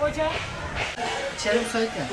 Hoca. İçeri müsait mi?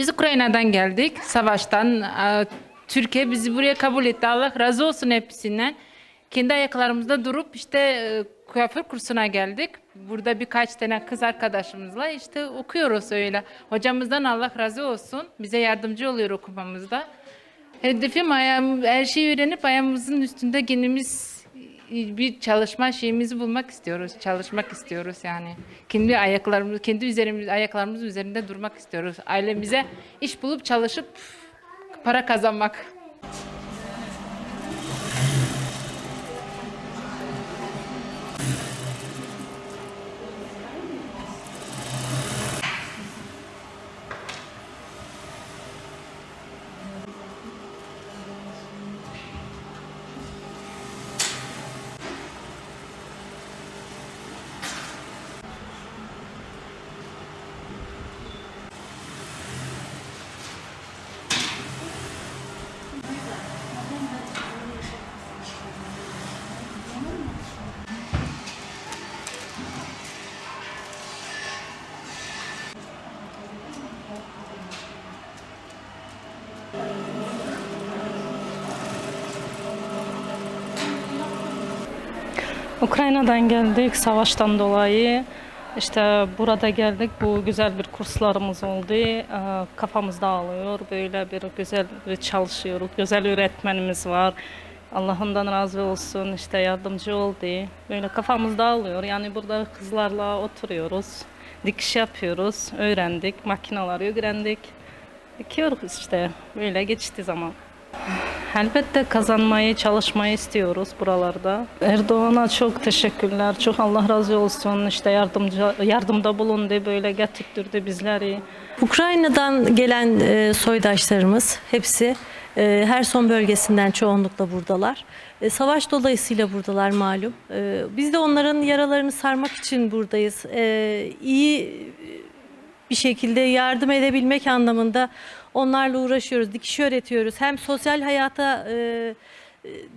Biz Ukrayna'dan geldik. Savaştan. Aa, Türkiye bizi buraya kabul etti. Allah razı olsun hepsinden. Kendi ayaklarımızda durup işte e, kuaför kursuna geldik. Burada birkaç tane kız arkadaşımızla işte okuyoruz öyle. Hocamızdan Allah razı olsun. Bize yardımcı oluyor okumamızda. Hedefim ayağım, her şeyi öğrenip ayağımızın üstünde kendimiz bir çalışma şeyimizi bulmak istiyoruz. Çalışmak istiyoruz yani. Kendi ayaklarımız, kendi üzerimiz, ayaklarımız üzerinde durmak istiyoruz. Ailemize iş bulup çalışıp para kazanmak. Ukrayna'dan geldik savaştan dolayı. İşte burada geldik. Bu güzel bir kurslarımız oldu. Ee, Kafamız dağılıyor. Böyle bir güzel bir çalışıyoruz. Güzel öğretmenimiz var. Allah ondan razı olsun. İşte yardımcı oldu. Böyle kafamız dağılıyor. Yani burada kızlarla oturuyoruz. Dikiş yapıyoruz. Öğrendik. Makinaları öğrendik. Dikiyoruz işte. Böyle geçti zaman. Elbette kazanmayı, çalışmayı istiyoruz buralarda. Erdoğan'a çok teşekkürler. Çok Allah razı olsun. İşte yardımcı, yardımda bulundu, böyle getirtirdi bizleri. Ukrayna'dan gelen e, soydaşlarımız hepsi e, Herson bölgesinden çoğunlukla buradalar. E, savaş dolayısıyla buradalar malum. Biz de onların yaralarını sarmak için buradayız. İyi bir şekilde yardım edebilmek anlamında onlarla uğraşıyoruz, dikiş öğretiyoruz. Hem sosyal hayata e,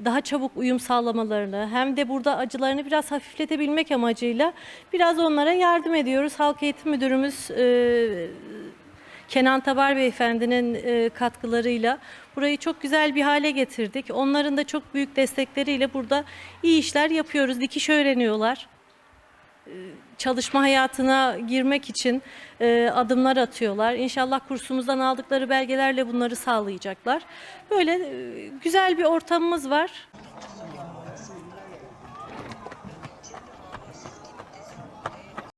daha çabuk uyum sağlamalarını hem de burada acılarını biraz hafifletebilmek amacıyla biraz onlara yardım ediyoruz. Halk Eğitim Müdürümüz e, Kenan Tabar Beyefendi'nin e, katkılarıyla burayı çok güzel bir hale getirdik. Onların da çok büyük destekleriyle burada iyi işler yapıyoruz. Dikiş öğreniyorlar çalışma hayatına girmek için e, adımlar atıyorlar. İnşallah kursumuzdan aldıkları belgelerle bunları sağlayacaklar. Böyle e, güzel bir ortamımız var.